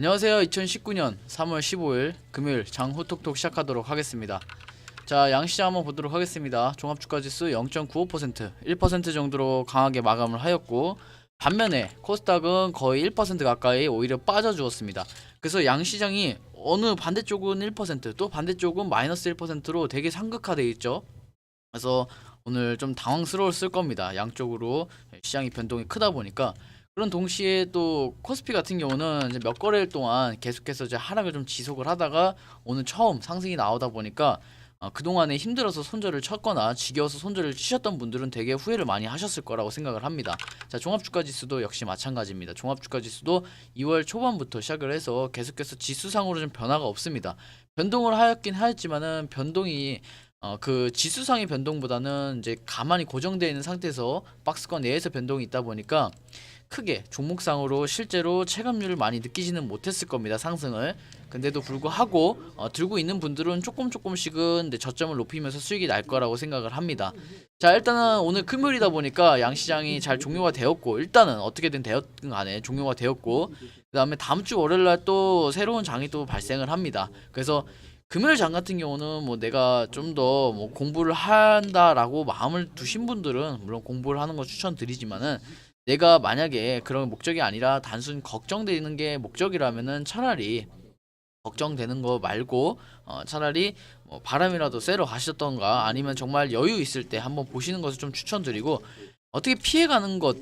안녕하세요. 2019년 3월 15일 금요일 장후톡톡 시작하도록 하겠습니다. 자, 양시장 한번 보도록 하겠습니다. 종합주가지수 0.95%, 1% 정도로 강하게 마감을 하였고 반면에 코스닥은 거의 1% 가까이 오히려 빠져 주었습니다. 그래서 양시장이 어느 반대쪽은 1%, 또 반대쪽은 마이너스 1%로 되게 상극화돼 있죠. 그래서 오늘 좀 당황스러웠을 겁니다. 양쪽으로 시장이 변동이 크다 보니까 그런 동시에 또 코스피 같은 경우는 몇 거래일 동안 계속해서 이제 하락을 좀 지속을 하다가 오늘 처음 상승이 나오다 보니까 어, 그동안에 힘들어서 손절을 쳤거나 지겨워서 손절을 치셨던 분들은 되게 후회를 많이 하셨을 거라고 생각을 합니다. 자, 종합주가 지수도 역시 마찬가지입니다. 종합주가 지수도 2월 초반부터 시작을 해서 계속해서 지수상으로 좀 변화가 없습니다. 변동을 하였긴 하였지만은 변동이 어, 그 지수상의 변동보다는 이제 가만히 고정되어 있는 상태에서 박스권 내에서 변동이 있다 보니까 크게 종목상으로 실제로 체감률을 많이 느끼지는 못했을 겁니다 상승을. 근데도 불구하고 어, 들고 있는 분들은 조금 조금씩은 저점을 높이면서 수익이 날 거라고 생각을 합니다. 자 일단은 오늘 금요일이다 보니까 양시장이 잘 종료가 되었고 일단은 어떻게든 되었든 간에 종료가 되었고 그 다음에 다음 주 월요일 날 또 새로운 장이 또 발생을 합니다. 그래서 금요일 장 같은 경우는 뭐 내가 좀 더 뭐 공부를 한다라고 마음을 두신 분들은 물론 공부를 하는 거 추천드리지만은 내가 만약에 그런 목적이 아니라 단순 걱정되는 게 목적이라면은 차라리 걱정되는 거 말고 어 차라리 뭐 바람이라도 쐬러 가셨던가 아니면 정말 여유 있을 때 한번 보시는 것을 좀 추천드리고 어떻게 피해가는 것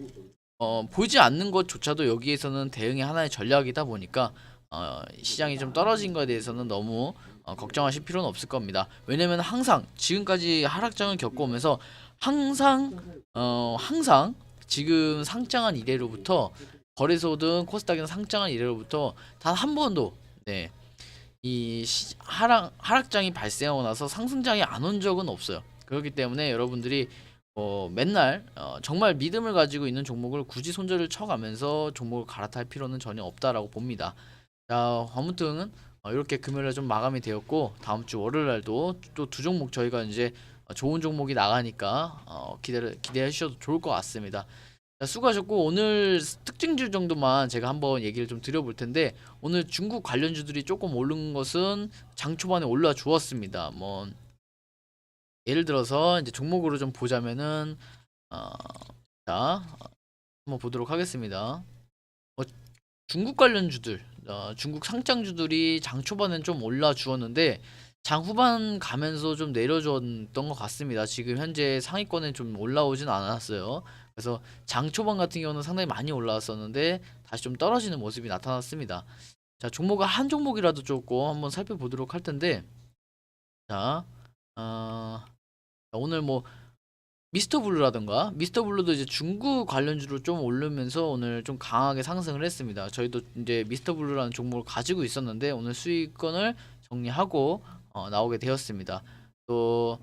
어, 보이지 않는 것조차도 여기에서는 대응의 하나의 전략이다 보니까 어, 시장이 좀 떨어진 거에 대해서는 너무 어, 걱정하실 필요는 없을 겁니다. 왜냐면 항상 지금까지 하락장을 겪어오면서 항상 어, 항상 지금 상장한 이래로부터 거래소든 코스닥이나 상장한 이래로부터 단 한 번도 네. 이 시, 하락 하락장이 발생하고 나서 상승장이 안 온 적은 없어요. 그렇기 때문에 여러분들이 어, 맨날 어, 정말 믿음을 가지고 있는 종목을 굳이 손절을 쳐가면서 종목을 갈아탈 필요는 전혀 없다라고 봅니다. 자, 아무튼 어, 이렇게 금요일에 좀 마감이 되었고 다음 주 월요일 날도 또 두 종목 저희가 이제 어, 좋은 종목이 나가니까 어, 기대 기대해 주셔도 좋을 것 같습니다. 자, 수고하셨고 오늘 특징주 정도만 제가 한번 얘기를 좀 드려볼 텐데 오늘 중국 관련주들이 조금 오른 것은 장 초반에 올라 주었습니다. 뭐 예를 들어서 이제 종목으로 좀 보자면은 어, 자 한번 보도록 하겠습니다. 어, 중국 관련주들 어, 중국 상장주들이 장 초반엔 좀 올라 주었는데 장 후반 가면서 좀 내려줬던 것 같습니다. 지금 현재 상위권에 좀 올라오진 않았어요. 그래서 장 초반 같은 경우는 상당히 많이 올라왔었는데 다시 좀 떨어지는 모습이 나타났습니다. 자 종목을 한 종목이라도 조금 한번 살펴보도록 할 텐데 자 어, 오늘 뭐 미스터 블루라든가 미스터 블루도 이제 중국 관련주로 좀 오르면서 오늘 좀 강하게 상승을 했습니다. 저희도 이제 미스터 블루라는 종목을 가지고 있었는데 오늘 수익권을 정리하고 어, 나오게 되었습니다. 또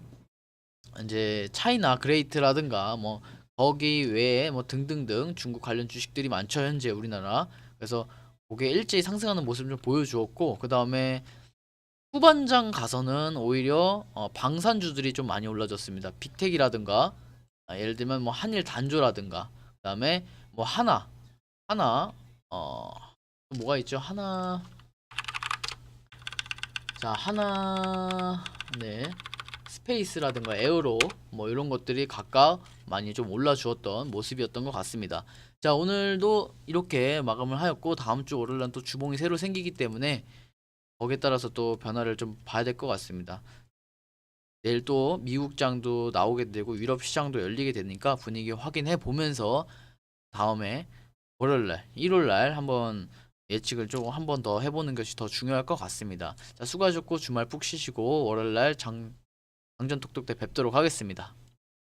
이제 차이나 그레이트라든가 뭐 거기 외에 뭐 등등등 중국 관련 주식들이 많죠 현재 우리나라 그래서 그게 일제히 상승하는 모습을 좀 보여주었고 그 다음에 후반장 가서는 오히려 어, 방산주들이 좀 많이 올라졌습니다. 빅텍이라든가 아, 예를 들면 뭐 한일 단조라든가 그다음에 뭐 하나 하나 어 뭐가 있죠 하나 자 하나 네 스페이스라든가 에어로 뭐 이런 것들이 각각 많이 좀 올라주었던 모습이었던 것 같습니다. 자 오늘도 이렇게 마감을 하였고 다음 주 월요일은 또 주봉이 새로 생기기 때문에 거기에 따라서 또 변화를 좀 봐야 될 것 같습니다. 내일 또 미국장도 나오게 되고 유럽 시장도 열리게 되니까 분위기 확인해 보면서 다음에 월요일날, 일요일날 한번 예측을 조금 한번 더 해보는 것이 더 중요할 것 같습니다. 자 수고하셨고 주말 푹 쉬시고 월요일날 장 장전 톡톡 때 뵙도록 하겠습니다.